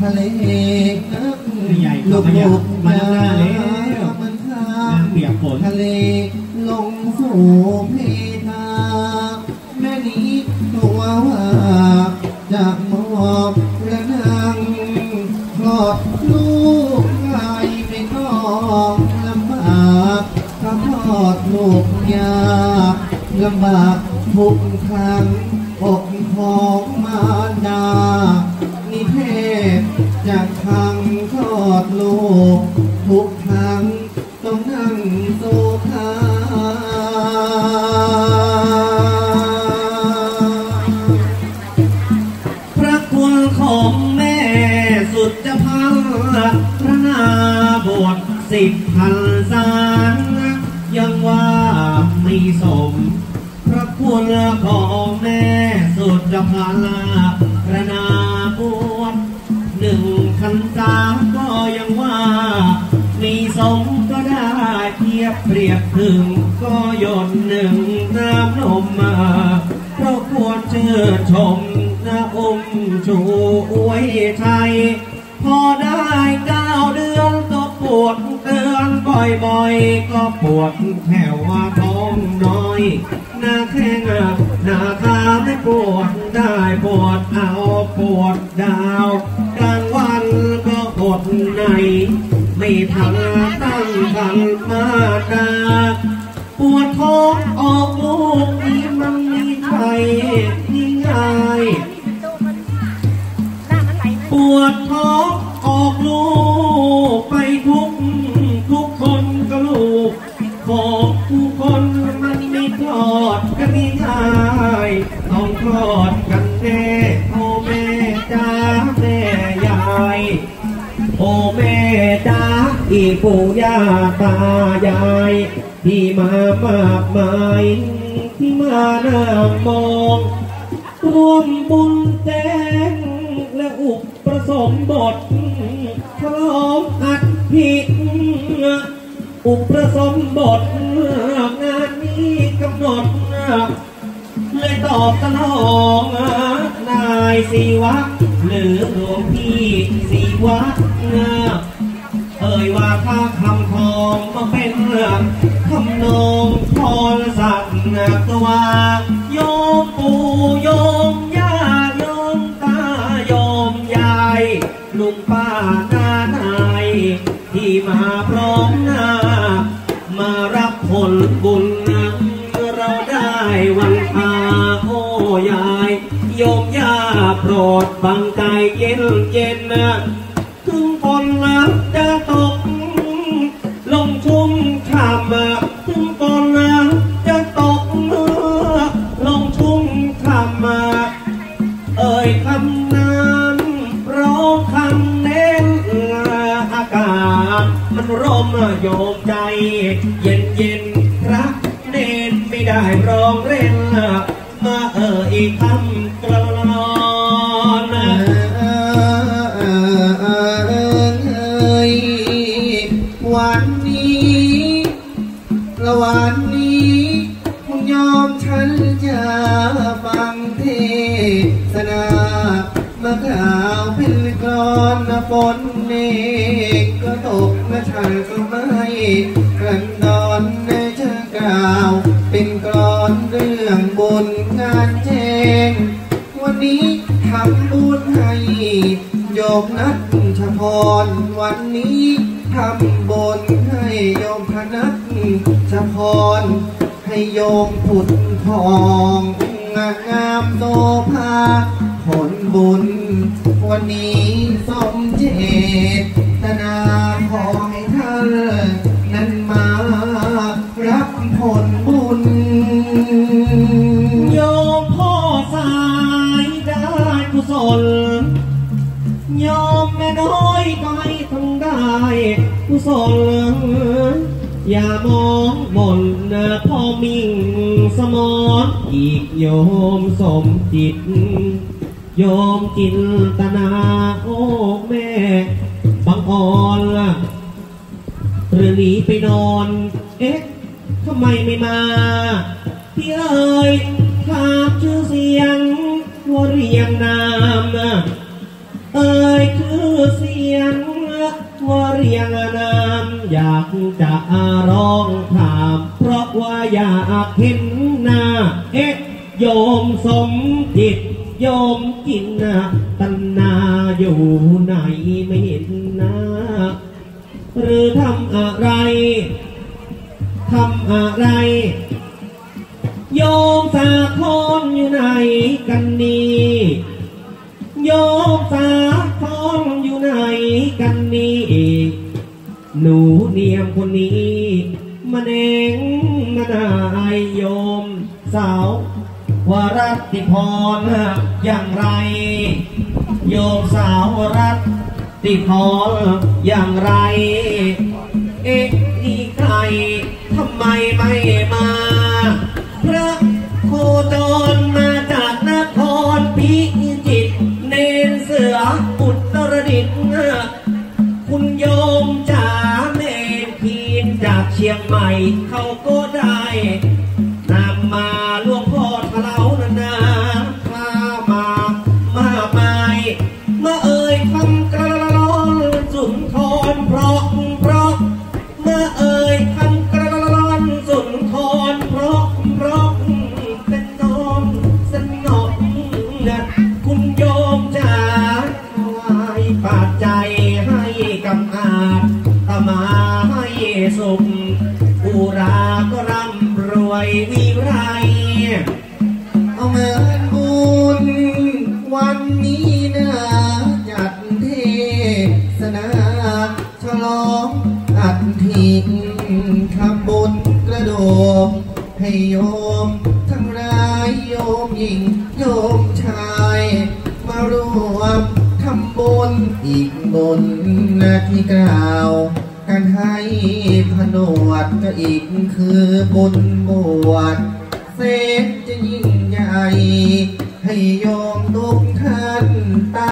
ทะเลใหญ่ลูกยัลูบกมาหน้าแล้วมันทาน้ำเปียกฝนทะเล ลงสู่เพทาแม่นี้ตัวว่าจะมอบระนังคลอดลูกไก่ไม่ต้องลำบากถ้าคลอดลูกยากลำบากทุกครั้ง พระคุณของแม่สุดจะพันพระนาบวชหนึ่งพันสาก็ยังว่า มีสมก็ได้เทียบเปรียบถึง ก็หยดหนึ่งน้ำนมมาเพราะควรเชื่อชมนะองค์ชูอวยชัย พอได้เก้าเดือนก็ปวดเตือนบ่อยๆ ก็ปวดแถวว่าท้องน้อยห น้าแข้งหน้าขาไม่ปวดได้ปวดเอาปวดดาวกลางวันก็อดใน ไม่ทันตั้งทันมาดาปวดท้องออกลูก โอ้แม่จ้าอีปู่ย่าตายายที่มามากมายที่มาหน้ามองร่วมบุญแจงและอุปสมบทพร้อมอัดผิอุปสมบทงานนี้กำหนดเลยตอบสนองายสีวะ หรือหลวงพี่สีวะเอ่ยว่าถ้าคำทองมาเป็นคำนองพรสัตว์ก็ว่า โยมปู่โยม โยมยาโปรดบังใจเย็นเย็นนะถึงฝนลับจะตก ลงชุ่มฉ่ำถึงฝนลับจะตกลงชุ่มฉ่ำเอ่ยคำนั้นร้องคำเน้นอากาศมันร่มโยมใจ เย็นเย็นๆรักเน้นไม่ได้ร้องเล่นมาเอ่ยคำ ละวันนี้คุณยอมฉันจะฟังเทศนาเมื่อข่าวเป็นกรอนฝนเมฆก็ตกและฉันก็ไม่กันดอนในเชิงกล่าว เป็นกรอนเรื่องบนงานแจ้งวันนี้ทำบุญให้โยมนัทชพรวันนี้ทำบุญ นัทชพรให้โยมผุดทองงามโตภาผลบุญ วันนี้สมเจตนาขอให้ท่านนั้นมารับผลบุญ โยมพ่อสายได้กุศลโยมแม่น้อยก็ให้ทั้งได้กุศล อย่ามองมนนะพ่อมิ่งสมอนอีกโยมสมจิต โยมจินตนาโอ้แม่บังอ่อนล่ะหรือหนีไปนอน เอ๊ะทำไมไม่มาพี่เอ๋ยถามชื่อเสียงว่าเรียงนามนะเอ่ยชื่อเสียงว่าเรียงนาม อยากจะร้องถาม เพราะว่าอยากเห็นหน้า เอ๊ะโยมสมจิต โยมกินนะตันนาอยู่ไหนไม่เห็นหน้า หรือทำอะไรทำอะไร โยมสาครอยู่ไหนกันนี่ สาววรัติพรอย่างไร โยมสาวรัตติพรอย่างไร เอ๊ะนี่ใครทำไมไม่มา พระโคจรมาจากนครพิจิตรเนนเสืออุตรดิตถ์คุณโยมจ๋าเนนทีนจากเชียงใหม่เขาก็ได้ นำมาหลวงพ่อทะเลานานาพามามากมายเมื่อเอ่ยคำกระร้อนสุนทรเพราะเพราะเมื่อเอ่ยคำกระร้อนสุนทรเพราะเพราะเป็นน้องสนองนะคุณโยมจ๋าถวายปาดใจให้กับอาจตมาให้สุขอุราก็ร่ำร วยวิไรเอาเงินบุญวันนี้นะจัดเทศนาฉลองอัฐิทำบุญกระโดดให้โยมทั้งรายโยมหญิงโยมชาย มารวมทำบุญอีกบนนาที่กล่าว กันให้ผนวดก็อีกคือบุญบวชเซฟจะยิ่งใหญ่ ให้โยมทุกท่านตา